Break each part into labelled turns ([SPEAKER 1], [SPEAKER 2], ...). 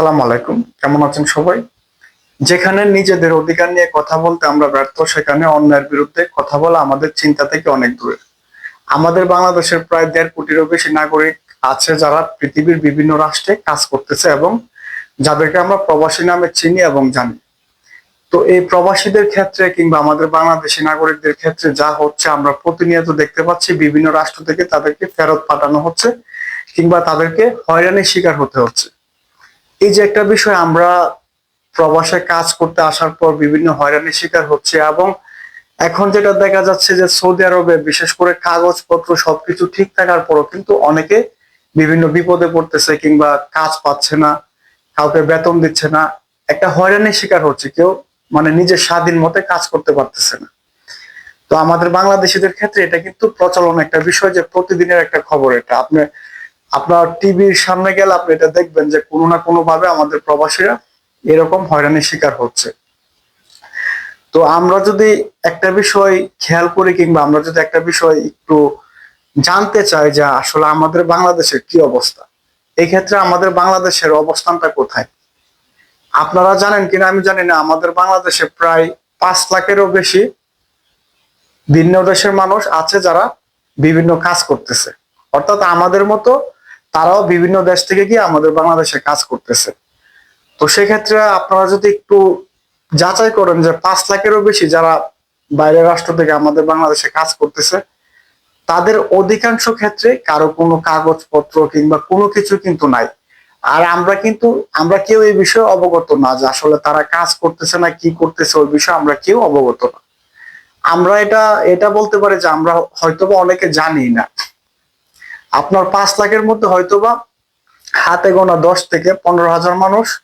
[SPEAKER 1] আসসালামু আলাইকুম। কেমন আছেন সবাই? যেখানে নিজেদের অধিকার নিয়ে কথা বলতে আমরা ব্যর্থ, সেখানে অন্যায়ের বিরুদ্ধে কথা বলা আমাদের চিন্তা থেকে অনেক দূরে। আমাদের বাংলাদেশের প্রায় দেড় কোটিরও বেশি নাগরিক আছে যারা পৃথিবীর বিভিন্ন রাষ্ট্রে কাজ করতেছে এবং যাদেরকে আমরা প্রবাসী নামে চিনি এবং জানি। তো এই প্রবাসীদের ক্ষেত্রে কিংবা আমাদের বাংলাদেশি নাগরিকদের ক্ষেত্রে যা হচ্ছে, আমরা প্রতিনিয়ত দেখতে পাচ্ছি, বিভিন্ন রাষ্ট্র থেকে তাদেরকে ফেরত পাঠানো হচ্ছে কিংবা তাদেরকে হয়রানির শিকার হতে হচ্ছে। এই যে একটা বিষয়, আমরা প্রবাসে কাজ করতে আসার পর বিভিন্ন হয়রানির শিকার হচ্ছে এবং এখন যেটা দেখা যাচ্ছে যে সৌদি আরবে বিশেষ করে কাগজপত্র সবকিছু ঠিক থাকার পরও কিন্তু অনেকে বিভিন্ন বিপদে পড়তেছে কিংবা কাজ পাচ্ছে না, কাউকে বেতন দিচ্ছে না। একটা হয়রানির শিকার হচ্ছে কেউ মানে নিজের স্বাধীন মতে কাজ করতে পারতেছে না। তো আমাদের বাংলাদেশিদের ক্ষেত্রে এটা কিন্তু প্রচলন একটা বিষয় যে প্রতিদিনের একটা খবর এটা। আপনি আপনার টিভির সামনে গেলে আপনি এটা দেখবেন যে কোনো না কোনো ভাবে আমাদের প্রবাসীরা এরকম হয়রানির শিকার হচ্ছে। তো আমরা যদি একটা বিষয় খেয়াল করি কিংবা আমরা যদি একটা বিষয় একটু জানতে চাই যে আসলে আমাদের বাংলাদেশের কি অবস্থা এই ক্ষেত্রে আমাদের বাংলাদেশের অবস্থানটা কোথায়? আপনারা জানেন কিনা আমি জানি না, আমাদের বাংলাদেশে প্রায় পাঁচ লাখেরও বেশি ভিন্ন দেশের মানুষ আছে যারা বিভিন্ন কাজ করতেছে। অর্থাৎ আমাদের মতো তারাও বিভিন্ন দেশ থেকে গিয়ে আমাদের বাংলাদেশে কাজ করতেছে। তো সেক্ষেত্রে আপনারা যদি একটু যাচাই করেন যে পাঁচ লাখেরও বেশি যারা বাইরের রাষ্ট্র থেকে আমাদের বাংলাদেশে কাজ করতেছে, তাদের অধিকাংশ ক্ষেত্রে কারও কোনো কাগজপত্র কিংবা কোনো কিছু কিন্তু নাই। আর আমরা কিন্তু, আমরা কেউ এই বিষয়ে অবগত না যে আসলে তারা কাজ করতেছে না, কি করতেছে, ওই বিষয়ে আমরা কেউ অবগত না। আমরা এটা এটা বলতে পারি যে আমরা হয়তোবা অনেকে জানি না। আপনার পাঁচ লাখের মধ্যে হয়তোবা হাতে গোনা দশ থেকে পনেরো হাজার মানুষ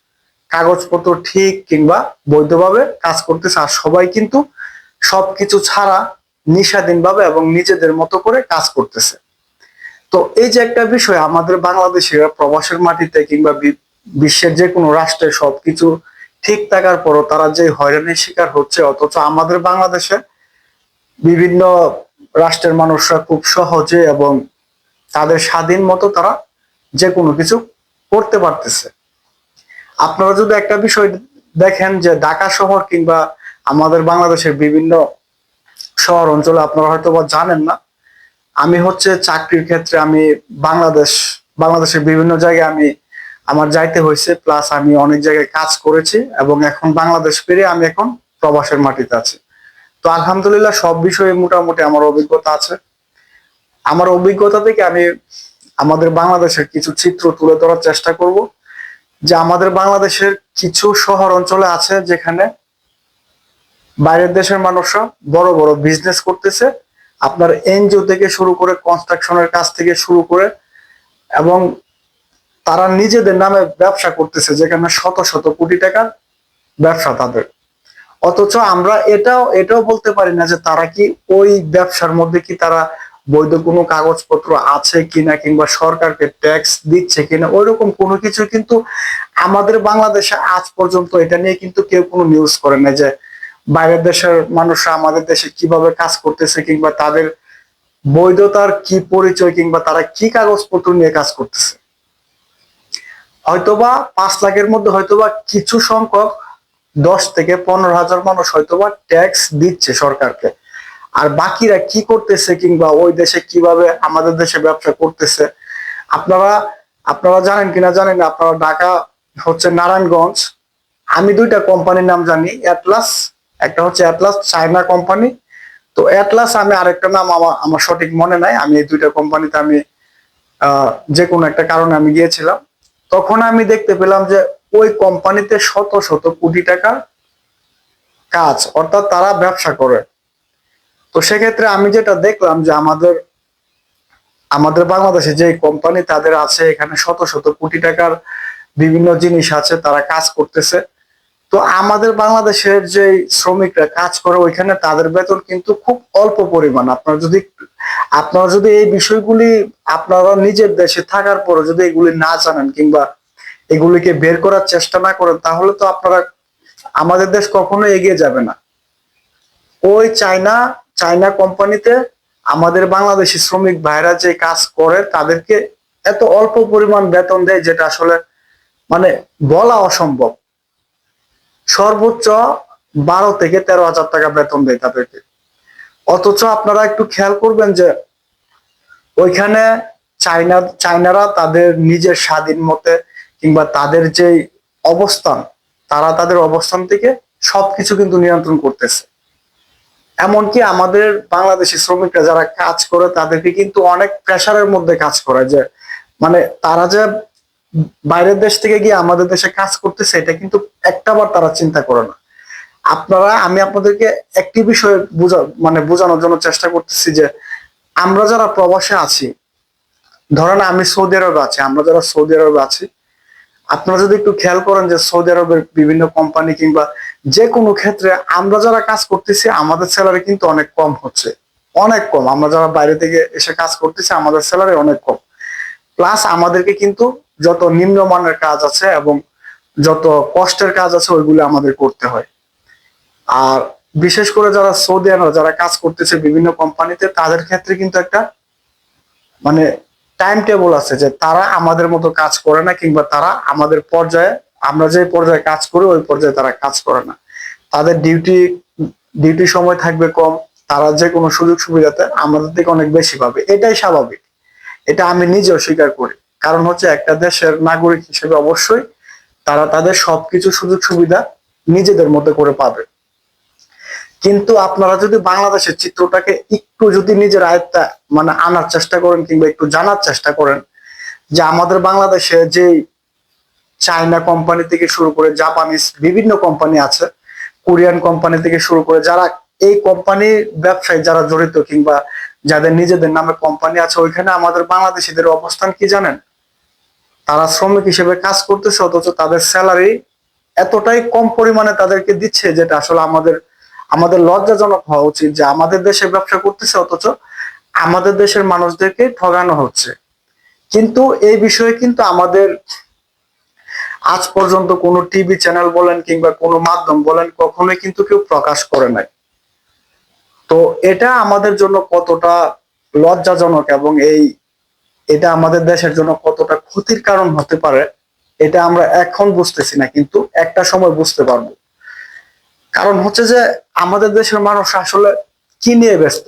[SPEAKER 1] কাগজপত্র ঠিক কিংবা বৈধভাবে কাজ করতেছে, আর সবাই কিন্তু সবকিছু ছাড়া নিঃস্বাধীন ভাবে এবং নিজেদের মতো করে কাজ করতেছে। তো এই যে একটা বিষয়, আমাদের বাংলাদেশিরা প্রবাসের মাটিতে কিংবা বি- বিশ্বের যে কোনো রাষ্ট্রে সবকিছু ঠিক থাকার পরও তারা যে হয়রানির শিকার হচ্ছে, অথচ আমাদের বাংলাদেশে বিভিন্ন রাষ্ট্রের মানুষরা খুব সহজে এবং তাদের স্বাধীন মতো তারা যে কোনো কিছু করতে পারতেছে। আপনারা যদি একটা বিষয় দেখেন যে ঢাকা শহর কিংবা আমাদের বাংলাদেশের বিভিন্ন শহর অঞ্চলে আপনারা হয়তো বা জানেন না, আমি হচ্ছে চাকরির ক্ষেত্রে আমি বাংলাদেশ, বাংলাদেশের বিভিন্ন জায়গায় আমি, আমার যাইতে হয়েছে প্লাস আমি অনেক জায়গায় কাজ করেছি এবং এখন বাংলাদেশ ফিরে আমি এখন প্রবাসের মাটিতে আছি। তো আলহামদুলিল্লাহ সব বিষয়ে মোটামুটি আমার অভিজ্ঞতা আছে। আমার অভিজ্ঞতা থেকে আমি আমাদের বাংলাদেশের কিছু চিত্র তুলে ধরার চেষ্টা করব যে আমাদের বাংলাদেশের কিছু শহর অঞ্চলে আছে যেখানে বাইরের দেশের মানুষরা বড় বড় বিজনেস করতেছে। আপনার এনজিও থেকে শুরু করে কনস্ট্রাকশনের কাজ থেকে শুরু করে এবং তারা নিজেদের নামে ব্যবসা করতেছে যেখানে শত শত কোটি টাকার ব্যবসা তাদের। অথচ আমরা এটাও এটাও বলতে পারি না যে তারা কি ওই ব্যবসার মধ্যে কি তারা বৈধ কোনো কাগজপত্র আছে কিনা কিংবা সরকারকে ট্যাক্স দিচ্ছে কিনা, ওইরকম কোনো কিছু কিন্তু আমাদের বাংলাদেশে আজ পর্যন্ত এটা নিয়ে কিন্তু কেউ কোনো নিউজ করে না যে বাইরের দেশের মানুষরা আমাদের দেশে কীভাবে কাজ করতেছে কিংবা তাদের বৈধতার কি পরিচয় কিংবা তারা কি কাগজপত্র নিয়ে কাজ করতেছে। হয়তোবা পাঁচ লাখের মধ্যে হয়তোবা কিছু সংখ্যক দশ থেকে পনেরো হাজার মানুষ হয়তোবা ট্যাক্স দিচ্ছে সরকারকে। আর বাকিরা কি করতেছে কিংবা ওই দেশে কীভাবে আমাদের দেশে ব্যবসা করতেছে? আপনারা আপনারা জানেন কিনা জানেন আপনারা ঢাকা হচ্ছে নারায়ণগঞ্জ। আমি দুইটা কোম্পানির নাম জানি, অ্যাটলাস, একটা হচ্ছে অ্যাটলাস চায়না কোম্পানি। তো অ্যাটলাস আমি আরেকটা নাম আমার আমার সঠিক মনে নাই, আমি এই দুইটা কোম্পানিতে আমি যে কোনো একটা কারণে আমি গিয়েছিলাম। তখন আমি দেখতে পেলাম যে ওই কোম্পানিতে শত শত কোটি টাকার কাজ, অর্থাৎ তারা ব্যবসা করে। তো সেক্ষেত্রে আমি যেটা দেখলাম যে আমাদের আমাদের বাংলাদেশে যে কোম্পানি তাদের আছে এখানে শত শত কোটি টাকার বিভিন্ন জিনিস আছে, তারা কাজ করতেছে। তো আমাদের বাংলাদেশের যে শ্রমিকরা কাজ করে ওইখানে, তাদের বেতন কিন্তু খুব অল্প পরিমাণ। আপনারা যদি আপনারা যদি এই বিষয়গুলি আপনারা নিজের দেশে থাকার পরে যদি এগুলি না জানেন কিংবা এগুলিকে বের করার চেষ্টা না করেন, তাহলে তো আপনারা, আমাদের দেশ কখনো এগিয়ে যাবে না। ওই চায়না চায়না কোম্পানিতে আমাদের বাংলাদেশি শ্রমিক ভাইরা যে কাজ করে, তাদেরকে এত অল্প পরিমাণ বেতন দেয় যেটা আসলে মানে বলা অসম্ভব। সর্বোচ্চ বারো থেকে তেরো হাজার টাকা বেতন দেয় তাদেরকে। অথচ আপনারা একটু খেয়াল করবেন যে ওইখানে চাইনা চাইনারা তাদের নিজের স্বাধীন মতে কিংবা তাদের যে অবস্থান, তারা তাদের অবস্থান থেকে সবকিছু কিন্তু নিয়ন্ত্রণ করতেছে। এমনকি আমাদের বাংলাদেশি শ্রমিকরা যারা কাজ করে, তাদেরকে কিন্তু অনেক প্রেশারের মধ্যে কাজ করে যে মানে তারা যে বাইরের দেশ থেকে গিয়ে আমাদের দেশে কাজ করতেছে, এটা কিন্তু একটাবার তারা চিন্তা করে না। আপনারা, আমি আপনাদেরকে একটি বিষয়ে বোঝা মানে বোঝানোর জন্য চেষ্টা করতেছি যে, আমরা যারা প্রবাসে আছি, ধরেন আমি সৌদি আরবে আছি, আমরা যারা সৌদি আরবে আছি, আপনারা যদি একটু খেয়াল করেন যে সৌদি আরবের বিভিন্ন কোম্পানি কিংবা যে কোনো ক্ষেত্রে আমরা যারা কাজ করতেছি, আমাদের স্যালারি কিন্তু অনেক কম হচ্ছে। অনেক কম। আমরা যারা বাইরে থেকে এসে কাজ করতেছি, আমাদের স্যালারি অনেক কম। প্লাস আমাদেরকে কিন্তু যত নিম্নমানের কাজ আছে এবং যত কষ্টের কাজ আছে, ওইগুলো আমাদের করতে হয়। আর বিশেষ করে যারা সৌদি আরব, যারা কাজ করতেছে বিভিন্ন কোম্পানিতে, তাদের ক্ষেত্রে কিন্তু একটা মানে টাইম টেবল আছে যে তারা আমাদের মতো কাজ করে না, কিংবা তারা আমাদের পর্যায়ে আমরা যে পর্যায়ে কাজ করি, ওই পর্যায়ে তারা কাজ করে না। তাদের ডিউটি ডিউটি সময় থাকবে কম, তারা যে কোনো সুযোগ সুবিধাতে আমাদের থেকে অনেক বেশি পাবে। এটাই স্বাভাবিক। এটা আমি নিজেও স্বীকার করি। কারণ হচ্ছে একটা দেশের নাগরিক হিসেবে অবশ্যই তারা তাদের সবকিছু সুযোগ সুবিধা নিজেদের মধ্যে করে পাবে। কিন্তু আপনারা যদি বাংলাদেশের চিত্রটাকে একটু যদি নিজের আয়ত্তা মানে আনার চেষ্টা করেন কিংবা একটু জানার চেষ্টা করেন, যে আমাদের বাংলাদেশে যে চায়না কোম্পানি থেকে শুরু করে জাপানিজ বিভিন্ন কোম্পানি আছে কোরিয়ান কোম্পানি থেকে শুরু করে যারা এই কোম্পানির ব্যবসায় যারা জড়িত কিংবা যাদের নিজেদের নামে কোম্পানি আছে, ওইখানে আমাদের বাংলাদেশিদের অবস্থান কি জানেন? তারা শ্রমিক হিসেবে কাজ করতেছে, অথচ তাদের স্যালারি এতটাই কম পরিমাণে তাদেরকে দিচ্ছে যেটা আসলে আমাদের আমাদের লজ্জাজনক হওয়া উচিত যে আমাদের দেশে ব্যবসা করতেছে, অথচ আমাদের দেশের মানুষদেরকে ঠগানো হচ্ছে। কিন্তু এই বিষয়ে কিন্তু আমাদের আজ পর্যন্ত কোনো টিভি চ্যানেল বলেন কিংবা কোনো মাধ্যম বলেন কখনোই কিন্তু কেউ প্রকাশ করে নাই। তো এটা আমাদের জন্য কতটা লজ্জাজনক এবং এই এটা আমাদের দেশের জন্য কতটা ক্ষতির কারণ হতে পারে, এটা আমরা এখন বুঝতেছি না, কিন্তু একটা সময় বুঝতে পারব। কারণ হচ্ছে যে আমাদের দেশের মানুষ আসলে কি নিয়ে ব্যস্ত?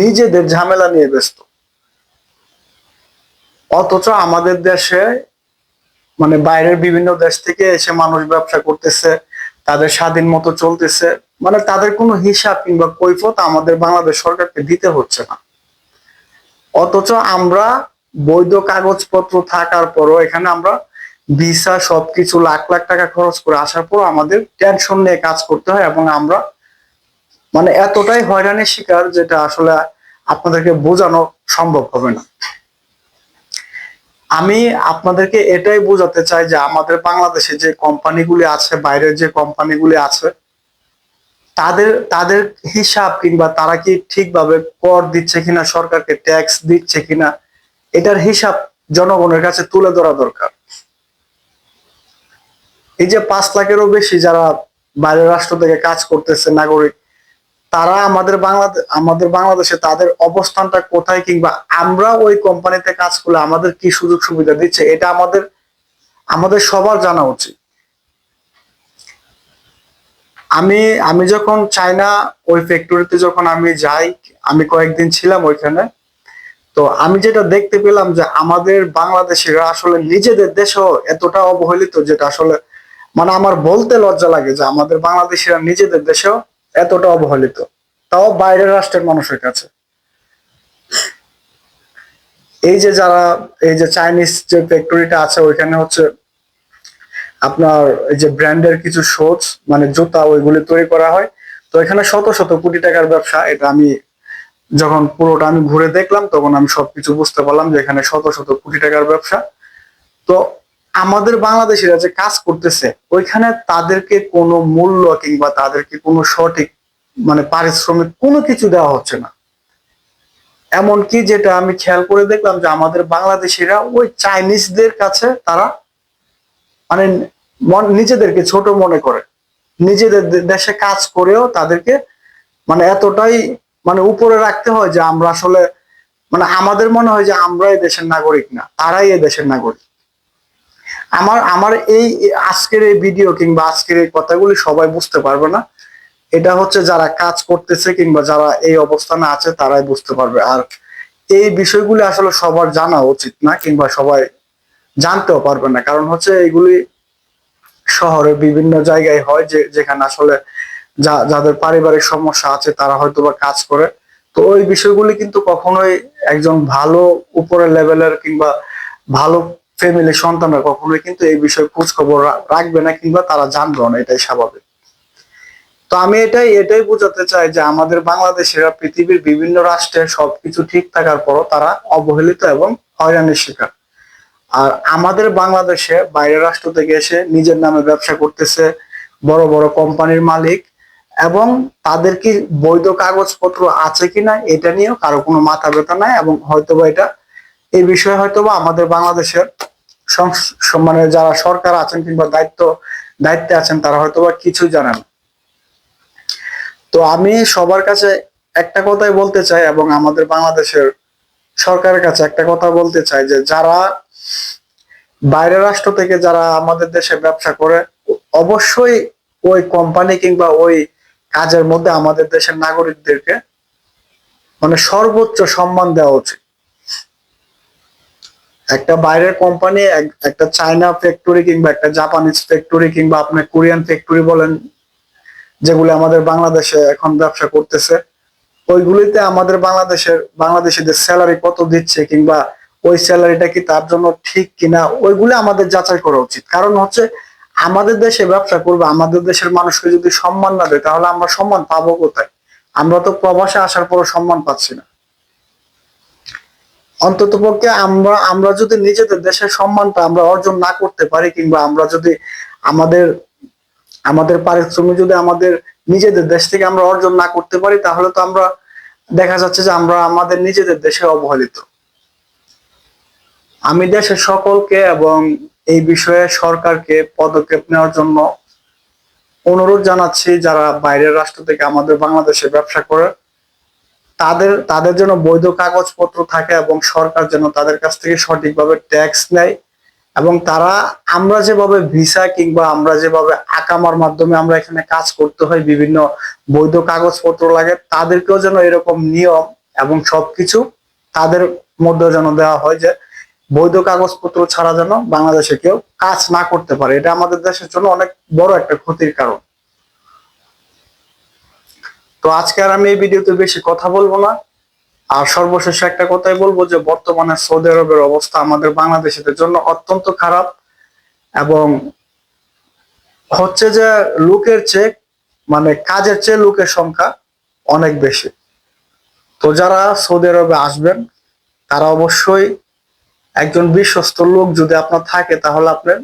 [SPEAKER 1] নিজেদের ঝামেলা নিয়ে ব্যস্ত। অথচ আমাদের দেশে মানে বাইরের বিভিন্ন দেশ থেকে এসে মানুষ ব্যবসা করতেছে, তাদের স্বাধীন মতো চলতেছে মানে তাদের কোনো হিসাব কিংবা কৈফত আমাদের বাংলাদেশ সরকারকে দিতে হচ্ছে না। অথচ আমরা বৈধ কাগজপত্র থাকার পরও এখানে আমরা ভিসা সবকিছু লাখ লাখ টাকা খরচ করে আসার পর আমাদের টেনশন নিয়ে কাজ করতে হয় এবং আমরা মানে এতটাই হয়রানির শিকার যেটা আসলে আপনাদেরকে বোঝানো সম্ভব হবে না। আমি আপনাদেরকে এটাই বোঝাতে চাই যে আমাদের বাংলাদেশে যে কোম্পানিগুলি আছে, বাইরের যে কোম্পানিগুলি আছে, তাদের তাদের হিসাব কিংবা তারা কি ঠিকভাবে কর দিচ্ছে কিনা, সরকারকে ট্যাক্স দিচ্ছে কিনা, এটার হিসাব জনগণের কাছে তুলে ধরা দরকার। এই যে পাঁচ লাখেরও বেশি যারা বাইরের রাষ্ট্র থেকে কাজ করতেছে, নাগরিক তারা আমাদের বাংলাদেশ আমাদের বাংলাদেশে তাদের অবস্থানটা কোথায় কিংবা আমরা ওই কোম্পানিতে কাজ করলে আমাদের কি সুযোগ সুবিধা দিচ্ছে, এটা আমাদের আমাদের সবার জানা উচিত। আমি আমি যখন চায়না, ওই ফ্যাক্টরিতে যখন আমি যাই, আমি কয়েকদিন ছিলাম ওইখানে, তো আমি যেটা দেখতে পেলাম যে আমাদের বাংলাদেশিরা আসলে নিজেদের দেশেও এতটা অবহেলিত যেটা আসলে মানে আমার বলতে লজ্জা লাগে যে আমাদের বাংলাদেশিরা নিজেদের দেশেও এতটা অবহেলিত। তাও বাইরের রাষ্ট্রের মানুষের কাছে। এই যে যারা, এই যে চাইনিজ যে ফ্যাক্টরিটা আছে, ওইখানে হচ্ছে আপনার এই যে ব্র্যান্ডের কিছু শোজ মানে জুতা, ওইগুলি তৈরি করা হয়। তো এখানে শত শত কোটি টাকার ব্যবসা। এটা আমি যখন পুরোটা আমি ঘুরে দেখলাম, তখন আমি সবকিছু বুঝতে পারলাম যে এখানে শত শত কোটি টাকার ব্যবসা। তো আমাদের বাংলাদেশিরা যে কাজ করতেছে, ওইখানে তাদেরকে কোনো মূল্য কিংবা তাদেরকে কোনো সঠিক মানে পারিশ্রমিক কোনো কিছু দেওয়া হচ্ছে না। এমনকি যেটা আমি খেয়াল করে দেখলাম যে আমাদের বাংলাদেশিরা ওই চাইনিজদের কাছে তারা মানে নিজেদেরকে ছোট মনে করে। নিজেদের দেশে কাজ করেও তাদেরকে মানে এতটাই মানে উপরে রাখতে হয় যে আমরা আসলে মানে আমাদের মনে হয় যে আমরা এই দেশের নাগরিক না, তারাই এ দেশের নাগরিক। আমার আমার এই আজকের এই ভিডিও কিংবা আজকের এই কথাগুলি সবাই বুঝতে পারবে না। এটা হচ্ছে যারা কাজ করতেছে কিংবা যারা এই অবস্থানে আছে, তারাই বুঝতে পারবে। আর এই বিষয়গুলি আসলে সবার জানা উচিত না কিংবা সবাই জানতেও পারবে না। কারণ হচ্ছে এগুলি শহরে বিভিন্ন জায়গায় হয় যে, যেখানে আসলে যা, যাদের পারিবারিক সমস্যা আছে, তারা হয়তো বা কাজ করে। তো ওই বিষয়গুলি কিন্তু কখনোই একজন ভালো উপরের লেভেলের কিংবা ভালো ফ্যামিলির সন্তানরা কখনোই কিন্তু এই বিষয়ে খোঁজ খবর রাখবে না কিংবা তারা জানবে না, এটাই স্বাভাবিক। তো আমি এটাই এটাই বোঝাতে চাই যে আমাদের বাংলাদেশেরা পৃথিবীর বিভিন্ন রাষ্ট্রে সবকিছু ঠিক থাকার পরও তারা অবহেলিত এবং হয়রানির শিকার। আর আমাদের বাংলাদেশে বাইরের রাষ্ট্র থেকে এসে নিজের নামে ব্যবসা করতেছে, বড় বড় কোম্পানির মালিক, এবং তাদের কি বৈধ কাগজপত্র আছে কিনা, এটা নিয়েও কারও কোনো মাথা ব্যথা নাই, এবং হয়তোবা এটা এই বিষয়ে হয়তোবা আমাদের বাংলাদেশের মানে যারা সরকার আছেন কিংবা দায়িত্ব, দায়িত্বে আছেন, তারা হয়তোবা কিছুই জানেন তো আমি সবার কাছে একটা কথাই বলতে চাই এবং আমাদের বাংলাদেশের সরকারের কাছে একটা কথা বলতে চাই যে যারা বাইরের রাষ্ট্র থেকে যারা আমাদের দেশে ব্যবসা করে, অবশ্যই ওই কোম্পানি কিংবা ওই কাজের মধ্যে আমাদের দেশের নাগরিকদেরকে মানে সর্বোচ্চ সম্মান দেওয়া উচিত। একটা বাইরের কোম্পানি একটা চায়না ফ্যাক্টরি কিংবা একটা জাপানিজ ফ্যাক্টরি কিংবা আপনি কোরিয়ান ফ্যাক্টরি বলেন, যেগুলো আমাদের বাংলাদেশে এখন ব্যবসা করতেছে, ওইগুলিতে আমাদের বাংলাদেশের বাংলাদেশিদের স্যালারি কত দিচ্ছে কিংবা ওই স্যালারিটা কি তার জন্য ঠিক কিনা, ওইগুলো আমাদের যাচাই করা উচিত। কারণ হচ্ছে আমাদের দেশে ব্যবসা করবে, আমাদের দেশের মানুষকে যদি সম্মান না দেয়, তাহলে আমরা সম্মান পাবো কোথায়? আমরা তো প্রবাসে আসার পরও সম্মান পাচ্ছি না। অন্তত পক্ষে আমরা আমরা যদি নিজেদের দেশের সম্মানটা আমরা অর্জন না করতে পারি কিংবা আমরা যদি আমাদের আমাদের পারিশ্রমিক যদি আমাদের নিজেদের দেশ থেকে আমরা অর্জন না করতে পারি, তাহলে তো আমরা, দেখা যাচ্ছে যে আমরা আমাদের নিজেদের দেশে অবহেলিত। আমি দেশের সকলকে এবং এই বিষয়ে সরকারকে পদক্ষেপ নেওয়ার জন্য অনুরোধ জানাচ্ছি যারা বাইরের রাষ্ট্র থেকে আমাদের বাংলাদেশে ব্যবসা করে। তাদের তাদের জন্য বৈধ কাগজপত্র থাকে এবং সরকার যেন তাদের কাছ থেকে সঠিকভাবে ট্যাক্স নেয় এবং তারা, আমরা যেভাবে ভিসা কিংবা আমরা যেভাবে আকামার মাধ্যমে আমরা এখানে কাজ করতে হয়, বিভিন্ন বৈধ কাগজপত্র লাগে, তাদেরকেও যেন এরকম নিয়ম এবং সবকিছু তাদের মধ্যে যেন দেওয়া হয় যে বৈধ কাগজপত্র ছাড়া যেন বাংলাদেশে কেউ কাজ না করতে পারে। এটা আমাদের দেশের জন্য অনেক বড় একটা ক্ষতির কারণ। তো আজকে আর আমি এই ভিডিওতে বেশি কথা বলব না। আর সর্বশেষ একটা কথাই বলব যে, বর্তমানে সৌদি আরবের অবস্থা আমাদের বাংলাদেশিদের জন্য অত্যন্ত খারাপ এবং হচ্ছে যে লোকের চেয়ে মানে কাজের চেয়ে লোকের সংখ্যা অনেক বেশি। তো যারা সৌদি আরবে আসবেন, তারা অবশ্যই একজন বিশ্বস্ত লোক যদি আপনার থাকে, তাহলে আপনি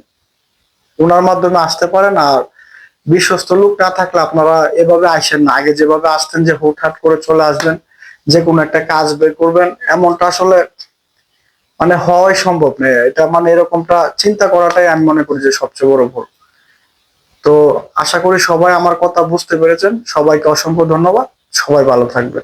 [SPEAKER 1] ওনার মাধ্যমে আসতে পারেন। আর বিশ্বস্ত লোক না থাকলে আপনারা এভাবে আসেন না। আগে যেভাবে আসতেন যে হুটহাট করে চলে আসবেন, যে কোনো একটা কাজ বের করবেন, এমনটা আসলে মানে হওয়াই সম্ভব নয়। এটা মানে এরকমটা চিন্তা করাটাই আমি মনে করি যে সবচেয়ে বড় ভুল। তো আশা করি সবাই আমার কথা বুঝতে পেরেছেন। সবাইকে অসংখ্য ধন্যবাদ। সবাই ভালো থাকবে